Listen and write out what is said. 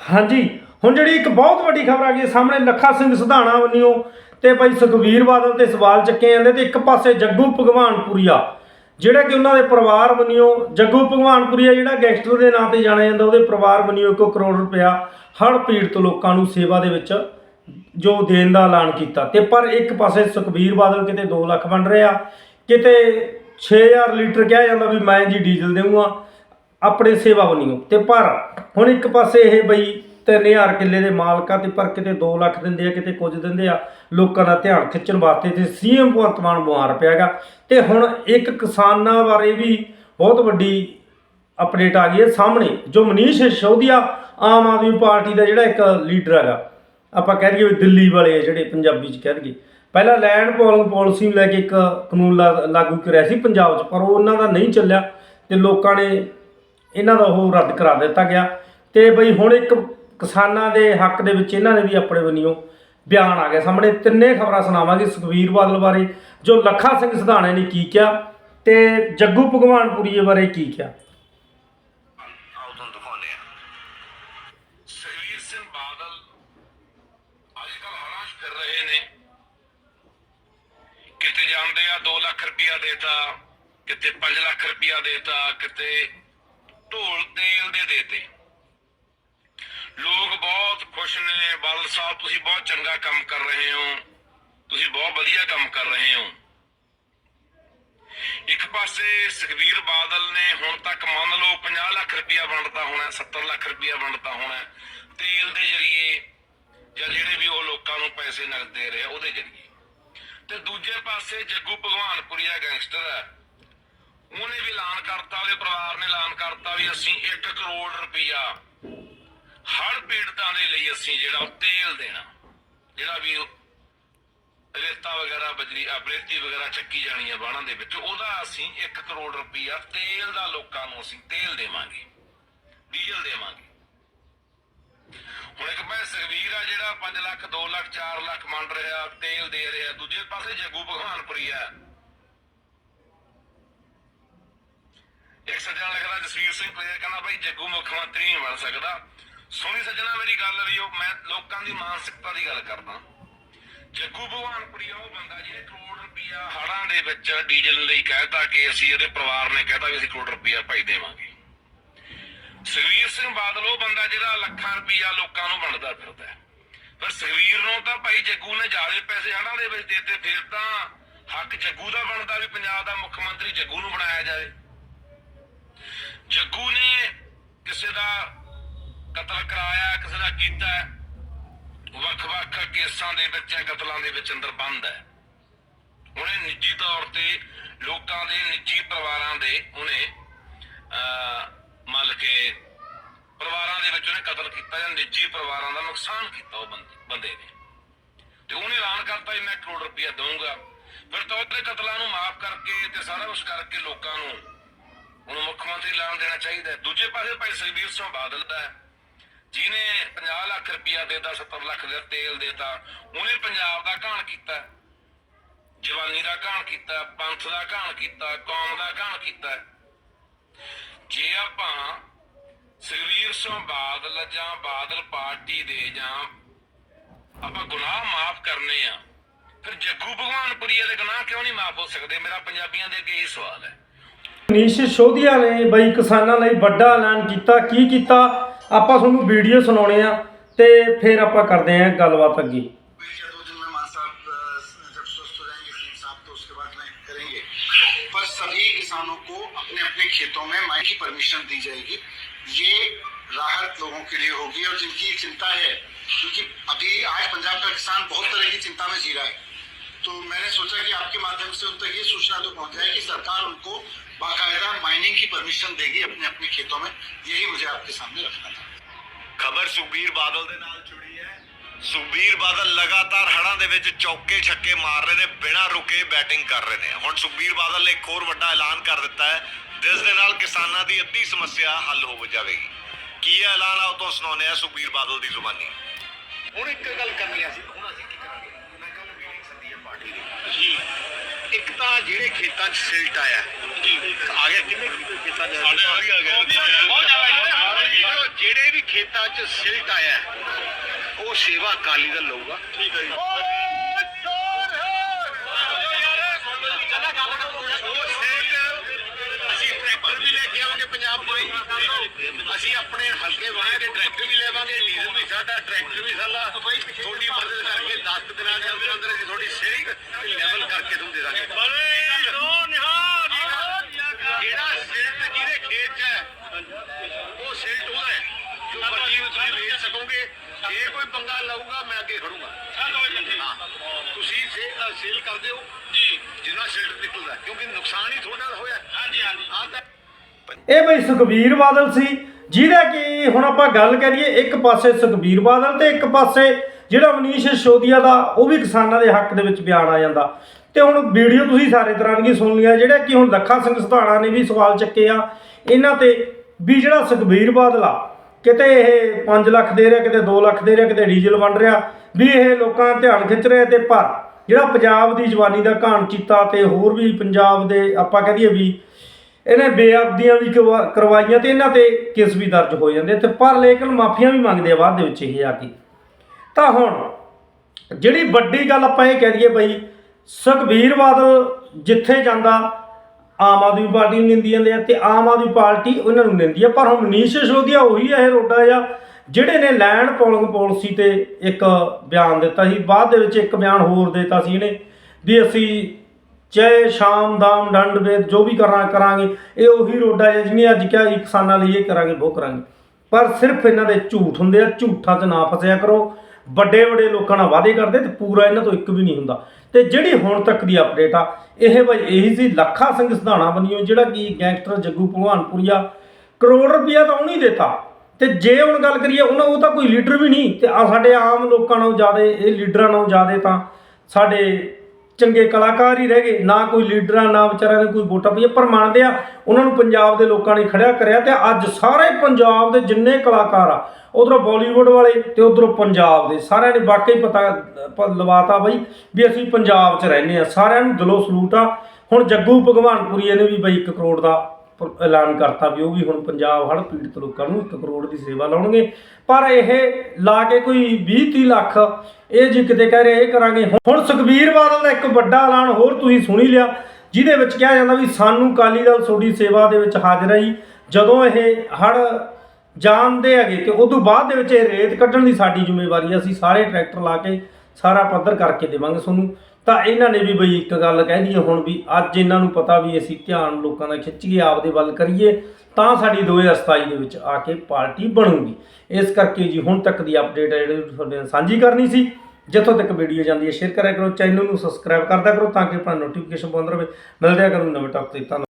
ਹਾਂਜੀ, ਹੁਣ ਜਿਹੜੀ ਇੱਕ ਬਹੁਤ ਵੱਡੀ ਖਬਰ ਆ ਗਈ ਹੈ ਸਾਹਮਣੇ ਲੱਖਾ ਸਿੰਘ ਸਿਧਾਣਾ ਵੱਲੋਂ ਤੇ ਭਾਈ ਸੁਖਬੀਰ ਬਾਦਲ ਤੇ ਸਵਾਲ ਚੱਕੇ ਜਾਂਦੇ ਤੇ ਇੱਕ ਪਾਸੇ ਜੱਗੂ ਭਗਵਾਨਪੁਰੀਆ, ਜਿਹੜਾ ਕਿ ਉਹਨਾਂ ਦੇ ਪਰਿਵਾਰ ਵੱਲੋਂ, ਜੱਗੂ ਭਗਵਾਨਪੁਰੀਆ ਜਿਹੜਾ ਗੈਂਗਸਟਰ ਦੇ ਨਾਂ ਤੇ ਜਾਣਿਆ ਜਾਂਦਾ, ਉਹਦੇ ਪਰਿਵਾਰ ਵੱਲੋਂ 1 ਕਰੋੜ ਰੁਪਇਆ ਹੜ੍ਹ ਪੀੜਤ ਲੋਕਾਂ ਨੂੰ ਸੇਵਾ ਦੇ ਵਿੱਚ ਜੋ ਦੇਣ ਦਾ ਐਲਾਨ ਕੀਤਾ। ਤੇ ਪਰ ਇੱਕ ਪਾਸੇ ਸੁਖਬੀਰ ਬਾਦਲ ਕਿਤੇ 2 ਲੱਖ ਵੰਡ ਰਿਹਾ, ਕਿਤੇ 6000 ਲੀਟਰ ਕਿਹਾ ਜਾਂਦਾ ਵੀ ਮੈਂ ਜੀ ਡੀਜ਼ਲ ਦੇਵਾਂਗਾ ਆਪਣੇ ਸੇਵਾ ਬਣੀਓ ਤੇ ਪਰ ਹੁਣ ਇੱਕ ਪਾਸੇ ਇਹ ਬਈ 3000 ਕਿੱਲੇ ਦੇ ਮਾਲਕਾਂ ਤੇ ਪਰ ਕਿਤੇ 2 ਲੱਖ ਦਿੰਦੇ ਆ, ਕਿਤੇ ਕੁਝ ਦਿੰਦੇ ਆ, ਲੋਕਾਂ ਦਾ ਧਿਆਨ ਖਿੱਚਣ ਵਾਸਤੇ ਤੇ ਸੀਐਮ ਭਗਵੰਤ ਮਾਨ ਬਿਮਾਰ ਪਿਆਗਾ ਤੇ ਹੁਣ ਇੱਕ ਕਿਸਾਨਾਂ ਬਾਰੇ ਵੀ ਬਹੁਤ ਵੱਡੀ ਅਪਡੇਟ ਆ ਗਈ ਹੈ ਸਾਹਮਣੇ, ਜੋ ਮਨੀਸ਼ ਸਿਸੋਦੀਆ ਆਮ ਆਦਮੀ ਪਾਰਟੀ ਦਾ ਜਿਹੜਾ ਇੱਕ ਲੀਡਰ ਹੈਗਾ, ਆਪਾਂ ਕਹਿ ਦਈਏ ਵੀ ਦਿੱਲੀ ਵਾਲੇ ਆ ਜਿਹੜੇ ਪੰਜਾਬੀ ਚ ਕਹਿ ਦਈਏ। ਪਹਿਲਾਂ ਲੈਂਡ ਪੋਲਿੰਗ ਪਾਲਿਸੀ ਨੂੰ ਲੈ ਕੇ ਇੱਕ ਕਾਨੂੰਨ ਲਾ- ਲਾਗੂ ਕਰਿਆ ਸੀ ਪੰਜਾਬ 'ਚ, ਪਰ ਉਹ ਉਹਨਾਂ ਦਾ ਨਹੀਂ ਚੱਲਿਆ ਤੇ ਲੋਕਾਂ ਨੇ ਇਹਨਾਂ ਦਾ ਉਹ ਰੱਦ ਕਰਾ ਦਿੱਤਾ ਗਿਆ। ਤੇ ਬਈ ਹੁਣ ਇੱਕ ਕਿਸਾਨਾਂ ਦੇ ਹੱਕ ਦੇ ਵਿੱਚ ਇਹਨਾਂ ਨੇ ਵੀ ਆਪਣੇ ਵੱਲੋਂ ਬਿਆਨ ਆ ਗਿਆ ਸਾਹਮਣੇ। ਤਿੰਨੇ ਖਬਰਾਂ ਸੁਣਾਵਾਂਗੇ ਸੁਖਬੀਰ ਬਾਦਲ ਬਾਰੇ, ਜੋ ਲੱਖਾ ਸਿੰਘ ਸਿਧਾਣੇ ਨੇ ਕੀ ਕਿਹਾ ਤੇ ਜੱਗੂ ਭਗਵਾਨਪੁਰੀਏ ਬਾਰੇ ਕੀ ਕਿਹਾ। ਸਿੰਘ ਬਾਦਲ ਅੱਜ ਕੱਲ ਹਰਾਂ ਰਹੇ ਨੇ। ਕਿਤੇ ਜਾਂਦੇ ਆ 2 ਲੱਖ ਰੁਪਇਆ ਦੇਤਾ, ਕਿਤੇ 5 ਲੱਖ ਰੁਪਇਆ ਦੇਤਾ, ਕਿਤੇ ਢੋਲ ਤੇਲ ਦੇ ਦੇਤੇ। ਲੋਕ ਬਹੁਤ ਖੁਸ਼ ਨੇ, ਬਾਦਲ ਸਾਹਿਬ, ਤੁਸੀਂ ਬਹੁਤ ਚੰਗਾ ਕੰਮ ਕਰ ਰਹੇ ਹੋ। ਤੁਸੀਂ ਬਹੁਤ ਵਧੀਆ ਕੰਮ ਕਰ ਰਹੇ ਹੋ। ਇੱਕ ਪਾਸੇ ਸੁਖਬੀਰ ਬਾਦਲ ਨੇ ਹੁਣ ਤੱਕ ਮੰਨ ਲਓ 50 ਲੱਖ ਰੁਪਇਆ ਵੰਡਤਾ ਹੋਣਾ 70 ਲੱਖ ਰੁਪਇਆ ਵੰਡਤਾ ਹੋਣਾ, ਤੇਲ ਦੇ ਜਰੀਏ ਜਾਂ ਜਿਹੜੇ ਵੀ ਉਹ ਲੋਕਾਂ ਨੂੰ ਪੈਸੇ ਨਗਦ ਦੇ ਰਹੇ ਉਹਦੇ ਜਰੀਏ। ਤੇ ਦੂਜੇ ਪਾਸੇ ਜੱਗੂ ਭਗਵਾਨਪੁਰੀਆ ਗੈਂਗਸਟਰ ਹੈ ਉਹਨੇ ਵੀ ਐਲਾਨ ਕਰਤਾ, ਉਹਦੇ ਪਰਿਵਾਰ ਨੇ ਐਲਾਨ ਕਰਤਾ ਵੀ ਅਸੀਂ 1 ਕਰੋੜ ਰੁਪਇਆ ਹੜ ਪੀੜਤਾਂ ਦੇ ਲਈ ਅਸੀਂ ਜਿਹੜਾ ਤੇਲ ਦੇਣਾ। ਜਿਹੜਾ ਵੀ ਰੇਤਾ ਵਗੈਰਾ ਬਜਰੀ ਅਬਰੇਤੀ ਵਗੈਰਾ ਚੱਕੀ ਜਾਣੀ ਹੈ ਬਾਣਾਂ ਦੇ ਵਿੱਚ, ਉਹਦਾ ਅਸੀਂ 1 ਕਰੋੜ ਰੁਪਈਆ ਤੇਲ ਦਾ ਲੋਕਾਂ ਨੂੰ ਅਸੀਂ ਤੇਲ ਦੇਵਾਂਗੇ, ਡੀਜ਼ਲ ਦੇਵਾਂਗੇ। ਹੁਣ ਇੱਕ ਪਾਸੇ ਸੁਖਵੀਰ ਆ ਜਿਹੜਾ 5 ਲੱਖ 2 ਲੱਖ 4 ਲੱਖ ਮੰਨ ਰਿਹਾ, ਤੇਲ ਦੇ ਰਿਹਾ, ਦੂਜੇ ਪਾਸੇ ਜੱਗੂ ਭਗਵਾਨਪੁਰੀ ਆ। ਇੱਕ ਸੱਜਣ ਲਿਖਦਾ, ਜਸਵੀਰ ਸਿੰਘ ਪਲੇਅਰ ਕਹਿੰਦਾ ਭਾਈ ਜੱਗੂ ਮੁੱਖ ਮੰਤਰੀ ਨਹੀਂ ਬਣ ਸਕਦਾ। ਸੋਹਣੀ ਸੱਜਣਾ ਮੇਰੀ ਗੱਲ ਵੀ ਉਹ ਮੈਂ ਲੋਕਾਂ ਦੀ ਮਾਨਸਿਕਤਾ ਦੀ ਗੱਲ ਕਰਦਾ। ਜੱਗੂ ਭਗਵਾਨਪੁਰੀ ਉਹ ਬੰਦਾ ਜਿਹਨੇ ਕਰੋੜ ਰੁਪਇਆ ਹੜਾਂ ਦੇ ਵਿੱਚ ਡੀਜ਼ਲ ਲਈ ਕਹਿਤਾ ਕਿ ਅਸੀਂ ਇਹਦੇ ਪਰਿਵਾਰ ਨੇ ਕਹਿਤਾ ਵੀ ਅਸੀਂ ਕਰੋੜ ਰੁਪਇਆ ਭਾਈ ਦੇਵਾਂਗੇ। ਸੁਖਵੀਰ ਸਿੰਘ ਬਾਦਲ, ਉਹ ਬੰਦਾ ਜਿਹੜਾ ਲੱਖਾਂ ਰੁਪਇਆ ਲੋਕਾਂ ਨੂੰ ਵੰਡਦਾ ਫਿਰਦਾ ਹੈ। ਪਰ ਸੁਖਵੀਰ ਨੂੰ ਤਾਂ ਭਾਈ ਜੱਗੂ ਨੇ ਜ਼ਿਆਦਾ ਪੈਸੇ ਹੜਾਂ ਦੇ ਵਿੱਚ ਦਿੱਤੇ, ਫਿਰ ਤਾਂ ਹੱਕ ਜੱਗੂ ਦਾ ਬਣਦਾ ਵੀ ਪੰਜਾਬ ਦਾ ਮੁੱਖ ਮੰਤਰੀ ਜੱਗੂ ਨੂੰ ਬਣਾਇਆ ਜਾਵੇ। ਜੱਗੂ ਨੇ ਕਿਸੇ ਦਾ ਕਤਲ ਕਰਾਇਆ ਕਿਸੇ ਦਾ ਕੀਤਾ ਵੱਖ-ਵੱਖ ਕੇਸਾਂ ਦੇ ਵਿੱਚ ਕਤਲਾਂ ਦੇ ਵਿੱਚ ਅੰਦਰ ਬੰਦ ਹੈ। ਉਹਨੇ ਨਿੱਜੀ ਤੌਰ ਤੇ ਲੋਕਾਂ ਦੇ ਨਿੱਜੀ ਪਰਿਵਾਰਾਂ ਦੇ ਉਹਨੇ ਅਹ, ਮੰਨ ਕੇ ਪਰਿਵਾਰਾਂ ਦੇ ਵਿੱਚ ਉਹਨੇ ਕਤਲ ਕੀਤਾ ਜਾਂ ਨਿੱਜੀ ਪਰਿਵਾਰਾਂ ਦਾ ਨੁਕਸਾਨ ਕੀਤਾ ਉਹ ਬੰਦੇ ਬੰਦੇ ਨੇ। ਤੇ ਉਹਨੇ ਐਲਾਨ ਕਰਤਾ ਵੀ ਮੈਂ ਕਰੋੜ ਰੁਪਇਆ ਦਊਂਗਾ। ਫਿਰ ਤਾਂ ਉਹਦੇ ਕਤਲਾਂ ਨੂੰ ਮਾਫ ਕਰਕੇ ਤੇ ਸਾਰਾ ਕੁਝ ਕਰਕੇ ਲੋਕਾਂ ਨੂੰ ਉਹਨੂੰ ਮੁੱਖ ਮੰਤਰੀ ਐਲਾਨ ਦੇਣਾ ਚਾਹੀਦਾ ਹੈ। ਦੂਜੇ ਪਾਸੇ ਭਾਈ ਸੁਖਬੀਰ ਸਿੰਘ ਬਾਦਲ ਦਾ ਹੈ। ਜਿਹਨੇ 50 ਲੱਖ ਰੁਪਇਆ ਦੇਤਾ 70 ਲੱਖ ਦਾ ਤੇਲ ਦੇਤਾ, ਉਹਨੇ ਪੰਜਾਬ ਦਾ ਘਾਣ ਕੀਤਾ ਜਵਾਨੀ ਦਾ ਘਾਣ ਕੀਤਾ ਪੰਥ ਦਾ ਘਾਣ ਕੀਤਾ ਕੌਮ ਦਾ ਘਾਣ ਕੀਤਾ ਜੇ ਆਪਾਂ ਸੁਖਬੀਰ ਸਿੰਘ ਬਾਦਲ ਜਾਂ ਬਾਦਲ ਪਾਰਟੀ ਦੇ ਜਾਂ ਆਪਾਂ ਗੁਨਾਹ ਮਾਫ ਕਰਨੇ ਆ, ਫਿਰ ਜੱਗੂ ਭਗਵਾਨਪੁਰੀਆ ਦੇ ਗੁਨਾਹ ਕਿਉਂ ਨਹੀਂ ਮਾਫ ਹੋ ਸਕਦੇ? ਮੇਰਾ ਪੰਜਾਬੀਆਂ ਦੇ ਅੱਗੇ ਇਹ ਸਵਾਲ ਹੈ। ਮਨੀਸ਼ ਸਿਸੋਦੀਆ ਨੇ ਬਈ ਕਿਸਾਨਾਂ ਲਈ ਵੱਡਾ ਐਲਾਨ ਕੀਤਾ ਕੀ ਕੀਤਾ ਆਪਾਂ ਤੁਹਾਨੂੰ ਵੀਡੀਓ ਸੁਣਾਉਣੇ ਆ ਤੇ ਫਿਰ ਆਪਾਂ ਕਰਦੇ ਆਂ ਗੱਲਬਾਤ ਅੱਗੇ एक या दो दिन में मान साहब अ, जब स्वस्थ हो जाएंगे सीएम साहब तो उसके बाद में करेंगे पर सभी किसानों को अपने अपने खेतों में माई की परमिशन दी जाएगी ये राहत लोगों के लिए होगी और जिनकी चिंता है क्योंकि अभी आज पंजाब का किसान बहुत तरह की चिंता में जी रहा है तो मैंने सोचा कि आपके माध्यम से उन तक ये सूचना तो पहुंच जाए कि सरकार उनको बाकायदा माइनिंग की परमिशन देगी अपने अपने खेतों में यही मुझे आपके सामने रखना था ਖਬਰ ਸੁਖਬੀਰ ਬਾਦਲ ਦੇ ਨਾਲ ਜੁੜੀ ਹੈ ਸੁਖਬੀਰ ਬਾਦਲ ਲਗਾਤਾਰ ਹੜਾਂ ਦੇ ਵਿੱਚ ਚੌਕੇ ਛੱਕੇ ਮਾਰ ਰਹੇ ਨੇ ਬਿਨਾਂ ਰੁਕੇ ਬੈਟਿੰਗ ਕਰ ਰਹੇ ਨੇ ਹੁਣ ਸੁਖਬੀਰ ਬਾਦਲ ਨੇ ਇੱਕ ਹੋਰ ਵੱਡਾ ਐਲਾਨ ਕਰ ਦਿੱਤਾ ਹੈ ਜਿਸ ਦੇ ਨਾਲ ਕਿਸਾਨਾਂ ਦੀ ਅੱਧੀ ਸਮੱਸਿਆ ਹੱਲ ਹੋ ਜਾਵੇਗੀ ਕੀ ਇਹ ਐਲਾਨ ਆ ਉਹ ਤੋਂ ਸੁਣਾਉਂਦੇ ਆ ਸੁਖਬੀਰ ਬਾਦਲ ਦੀ ਜ਼ੁਬਾਨੀ ਹੁਣ ਇੱਕ ਗੱਲ ਕਰਨੀ ਆ ਸੀ ਜੀ। ਇੱਕ ਤਾਂ ਜਿਹੜੇ ਖੇਤਾਂ 'ਚ ਸਿਲਟ ਆਇਆ। ਜੀ। ਆ ਗਿਆ ਕਿੰਨੇ ਖੇਤਾਂ 'ਚ? ਸਾਡੇ ਆ ਗਿਆ। ਬਹੁਤ ਜ਼ਿਆਦਾ ਜਿਹੜੇ ਵੀ ਖੇਤਾਂ 'ਚ ਸਿਲਟ ਆਇਆ ਉਹ ਸੇਵਾ ਅਕਾਲੀ ਦਲ ਲਊਗਾ। ਠੀਕ ਹੈ ਜੀ ਅਸੀਂ ਟਰੈਕਟਰ ਵੀ ਲੈ ਕੇ ਆਵਾਂਗੇ ਹੀ। ਅਸੀਂ ਆਪਣੇ ਹਲਕੇ ਵਾਲੇ ਦੇ ਟਰੈਕਟਰ ਵੀ ਲੈਵਾਂਗੇ ਡੀਜ਼ਲ ਵੀ ਸਾਡਾ ਟਰੈਕਟਰ ਵੀ ਸਾਡਾ। ਤੁਹਾਡੀ ਮਦਦ ਕਰਕੇ 10 ਦਿਨਾਂ ਦੇ ਅੰਦਰ ਅੰਦਰ ਅਸੀਂ ਤੁਹਾਡੀ ਸੇਲਿੰਗ ਲੈਵਲ ਕਰਕੇ ਤੁਹਾਨੂੰ ਦੇ ਦਾਂਗੇ। ਜਿਹੜਾ ਸਿਲਟ ਜਿਹਦੇ ਖੇਤ 'ਚ ਹੈ ਉਹ ਸਿਲਟ ਉਹਦਾ ਹੈ। ਜੋ ਮਰਜ਼ੀ ਤੁਸੀਂ ਵੇਚ ਸਕੋਗੇ। ਜੇ ਕੋਈ ਪੰਗਾ ਲਊਗਾ ਮੈਂ ਅੱਗੇ ਖੜੂੰਗਾ। ਹਾਂ। ਤੁਸੀਂ ਸੇਲ ਕਰ ਦਿਓ ਜੀ। ਜਿੰਨਾ ਸਿਲਟ ਨਿਕਲਦਾ ਕਿਉਂਕਿ ਨੁਕਸਾਨ ਹੀ ਤੁਹਾਡਾ ਹੋਇਆ ਹਾਂਜੀ ਹਾਂਜੀ। ਆ ਇਹ ਬਈ ਸੁਖਬੀਰ ਬਾਦਲ ਸੀ, ਜਿਹਦਾ ਕਿ ਹੁਣ ਆਪਾਂ ਗੱਲ ਕਰੀਏ ਇੱਕ ਪਾਸੇ ਸੁਖਬੀਰ ਬਾਦਲ ਤੇ ਇੱਕ ਪਾਸੇ ਜਿਹੜਾ ਮਨੀਸ਼ ਸਿਸੋਦੀਆ ਦਾ, ਉਹ ਵੀ ਕਿਸਾਨਾਂ ਦੇ ਹੱਕ ਦੇ ਵਿੱਚ ਬਿਆਨ ਆ ਜਾਂਦਾ। ਤੇ ਹੁਣ ਵੀਡੀਓ ਤੁਸੀਂ ਸਾਰੇ ਤਰ੍ਹਾਂ ਦੀਆਂ ਸੁਣ ਲਿਆ ਜਿਹੜਾ ਕਿ ਹੁਣ ਲੱਖਾ ਸਿੰਘ ਸਧਾਣਾ ਨੇ ਵੀ ਸਵਾਲ ਚੱਕੇ ਆ। ਇਹਨਾਂ ਤੇ ਵੀ ਜਿਹੜਾ ਸੁਖਬੀਰ ਬਾਦਲ ਆ, ਕਿਤੇ ਇਹ 5 ਲੱਖ ਦੇ ਰਿਹਾ, ਕਿਤੇ 2 ਲੱਖ ਦੇ ਰਿਹਾ, ਕਿਤੇ ਡੀਜ਼ਲ ਵੰਡ ਰਿਹਾ, ਵੀ ਇਹ ਲੋਕਾਂ ਦਾ ਧਿਆਨ ਖਿੱਚ ਰਿਹਾ ਤੇ ਪਰ ਜਿਹੜਾ ਪੰਜਾਬ ਦੀ ਜਵਾਨੀ ਦਾ ਘਾਣ ਕੀਤਾ ਤੇ ਹੋਰ ਵੀ ਪੰਜਾਬ ਦੇ ਆਪਾਂ ਕਹਦੀਏ ਵੀ ਇਹਨੇ ਬੇਅਬਦੀਆਂ ਵੀ ਕਰਵਾ- ਕਰਵਾਈਆਂ ਤੇ ਇਹਨਾਂ ਤੇ ਕੇਸ ਵੀ ਦਰਜ ਹੋ ਜਾਂਦੇ ਤੇ ਪਰ ਲੇਕਿਨ ਮਾਫੀਆਂ ਵੀ ਮੰਗਦੇ ਆ ਬਾਅਦ ਦੇ ਵਿੱਚ ਇਹ ਆ ਕੇ। ਤਾਂ ਹੁਣ ਜਿਹੜੀ ਵੱਡੀ ਗੱਲ ਆਪਾਂ ਇਹ ਕਹਿ ਦਈਏ ਬਈ, ਸੁਖਬੀਰ ਬਾਦਲ ਜਿੱਥੇ ਜਾਂਦਾ, ਆਮ ਆਦਮੀ ਪਾਰਟੀ ਨੂੰ ਨਿੰਦੀ ਜਾਂਦੇ ਆ ਤੇ ਆਮ ਆਦਮੀ ਪਾਰਟੀ ਉਹਨਾਂ ਨੂੰ ਨਿੰਦੀ ਆ। ਪਰ ਹੁਣ ਮਨੀਸ਼ ਸਿਸੋਦੀਆ ਉਹੀ ਇਹ ਰੋਡਾ ਆ ਜਿਹੜੇ ਨੇ ਲੈਂਡ ਪੋਲਿੰਗ ਪਾਲਿਸੀ ਤੇ ਇੱਕ ਬਿਆਨ ਦਿੱਤਾ ਸੀ। ਬਾਅਦ ਦੇ ਵਿੱਚ ਇੱਕ ਬਿਆਨ ਹੋਰ ਦਿੱਤਾ ਸੀ ਇਹਨੇ ਵੀ ਅਸੀਂ ਚਾਹੇ ਸ਼ਾਮ ਦਾਮ ਡੰਡ ਵੇਦ ਜੋ ਵੀ ਕਰਾਂ ਕਰਾਂਗੇ। ਇਹ ਉਹੀ ਰੋਡਾ ਹੈ ਜਿਹਨੇ ਅੱਜ ਕਿਹਾ ਜੀ ਕਿਸਾਨਾਂ ਲਈ ਇਹ ਕਰਾਂਗੇ, ਉਹ ਕਰਾਂਗੇ। ਪਰ ਸਿਰਫ ਇਹਨਾਂ ਦੇ ਝੂਠ ਹੁੰਦੇ ਆ, ਝੂਠਾਂ 'ਚ ਨਾ ਫਸਿਆ ਕਰੋ। ਵੱਡੇ ਵੱਡੇ ਲੋਕਾਂ ਨਾਲ ਵਾਅਦੇ ਕਰਦੇ ਤੇ ਪੂਰਾ ਇਹਨਾਂ ਤੋਂ ਇੱਕ ਵੀ ਨਹੀਂ ਹੁੰਦਾ। ਤੇ ਜਿਹੜੀ ਹੁਣ ਤੱਕ ਦੀ ਅਪਡੇਟ ਆ, ਇਹ ਬਈ ਇਹੀ ਸੀ, ਲੱਖਾ ਸਿੰਘ ਸਧਾਣਾ ਬਣੀਓ ਜਿਹੜਾ ਕਿ ਗੈਂਗਸਟਰ ਜੱਗੂ ਭਗਵਾਨਪੁਰੀਆ ਕਰੋੜ ਰੁਪਇਆ ਤਾਂ ਉਹਨੇ ਦਿੱਤਾ। ਤੇ ਜੇ ਹੁਣ ਗੱਲ ਕਰੀਏ ਉਹਨਾਂ ਉਹ ਤਾਂ ਕੋਈ ਲੀਡਰ ਵੀ ਨਹੀਂ, ਤੇ ਆ ਸਾਡੇ ਆਮ ਲੋਕਾਂ ਨਾਲੋਂ ਜ਼ਿਆਦਾ, ਇਹ ਲੀਡਰਾਂ ਨਾਲੋਂ ਜ਼ਿਆਦਾ ਤਾਂ ਸਾਡੇ ਚੰਗੇ ਕਲਾਕਾਰ ਹੀ ਰਹਿ ਗਏ, ਨਾ ਕੋਈ ਲੀਡਰਾਂ, ਨਾ ਵਿਚਾਰਿਆਂ ਦੇ ਕੋਈ ਵੋਟਾਂ ਪਈਆਂ, ਪਰ ਮੰਨਦੇ ਆ ਉਹਨਾਂ ਨੂੰ ਪੰਜਾਬ ਦੇ ਲੋਕਾਂ ਨੇ ਖੜਿਆ ਕਰਿਆ ਤੇ ਅੱਜ ਸਾਰੇ ਪੰਜਾਬ ਦੇ ਜਿੰਨੇ ਕਲਾਕਾਰ ਆ, ਉਧਰੋਂ ਬਾਲੀਵੁੱਡ ਵਾਲੇ ਤੇ ਉਧਰੋਂ ਪੰਜਾਬ ਦੇ, ਸਾਰਿਆਂ ਨੇ ਵਾਕਈ ਪਤਾ, ਪ- ਲਵਾਤਾ ਬਈ ਵੀ ਅਸੀਂ ਪੰਜਾਬ 'ਚ ਰਹਿੰਦੇ ਆ, ਸਾਰਿਆਂ ਨੂੰ ਦਿਲੋਂ ਸਲੂਟ ਆ। ਹੁਣ ਜੱਗੂ ਭਗਵਾਨਪੁਰੀਏ ਨੇ ਵੀ ਬਈ 1 ਕਰੋੜ ਦਾ ਐਲਾਨ ਕਰਤਾ ਵੀ ਉਹ ਵੀ ਹੁਣ ਪੰਜਾਬ ਹੜ੍ਹ ਪੀੜਤ ਲੋਕਾਂ ਨੂੰ 1 ਕਰੋੜ ਦੀ ਸੇਵਾ ਲਾਉਣਗੇ। ਪਰ ਇਹ ਲਾ ਕੇ ਕੋਈ 20 30 ਲੱਖ, ਇਹ ਜੀ ਕਿਤੇ ਕਹਿ ਰਹੇ ਇਹ ਕਰਾਂਗੇ। ਹੁਣ ਸੁਖਬੀਰ ਬਾਦਲ ਦਾ ਇੱਕ ਵੱਡਾ ਐਲਾਨ ਹੋਰ ਤੁਸੀਂ ਸੁਣੀ ਲਿਆ, ਜਿਹਦੇ ਵਿੱਚ ਕਿਹਾ ਜਾਂਦਾ ਵੀ ਸਾਨੂੰ ਕਾਲੀ ਦਲ ਤੁਹਾਡੀ ਸੇਵਾ ਦੇ ਵਿੱਚ ਹਾਜ਼ਰ ਹੈ ਜੀ। ਜਦੋਂ ਇਹ ਹੜ੍ਹ ਜਾਣਦੇ ਹੈਗੇ ਤੇ ਉਦੋਂ ਬਾਅਦ ਦੇ ਵਿੱਚ ਇਹ ਰੇਤ ਕੱਢਣ ਦੀ ਸਾਡੀ ਜ਼ਿੰਮੇਵਾਰੀ ਹੈ। ਅਸੀਂ ਸਾਰੇ ਟਰੈਕਟਰ ਲਾ ਕੇ ਸਾਰਾ ਪੱਧਰ ਕਰਕੇ ਦੇਵਾਂਗੇ ਤੁਹਾਨੂੰ। ਤਾਂ ਇਹਨਾਂ ਨੇ ਵੀ ਬਈ ਇੱਕ ਗੱਲ ਕਹਿ ਦਈਏ ਹੁਣ ਵੀ ਅੱਜ ਇਹਨਾਂ ਨੂੰ ਪਤਾ ਵੀ ਅਸੀਂ ਧਿਆਨ ਲੋਕਾਂ ਦਾ ਖਿੱਚੀਏ, ਆਪਦੇ ਵੱਲ ਕਰੀਏ, ਤਾਂ ਸਾਡੀ 2027 ਦੇ ਵਿੱਚ ਆ ਕੇ ਪਾਰਟੀ ਬਣੂਗੀ। ਇਸ ਕਰਕੇ ਜੀ ਹੁਣ ਤੱਕ ਦੀ ਅਪਡੇਟ ਹੈ ਜਿਹੜੀ ਤੁਹਾਡੇ ਨਾਲ ਸਾਂਝੀ ਕਰਨੀ ਸੀ। ਜਿੱਥੋਂ ਤੱਕ ਵੀਡੀਓ ਜਾਂਦੀ ਹੈ ਸ਼ੇਅਰ ਕਰਿਆ ਕਰੋ ਚੈਨਲ ਨੂੰ ਸਬਸਕ੍ਰਾਈਬ ਕਰਦਾ ਕਰੋ ਤਾਂ ਕਿ ਆਪਣਾ ਨੋਟੀਫਿਕੇਸ਼ਨ ਪਾਉਂਦਾ ਰਹੇ। ਮਿਲਦੇ ਆ ਕਰੂੰ ਨਵੇਂ ਟੌਪ ਤੇ। ਧੰਨਵਾਦ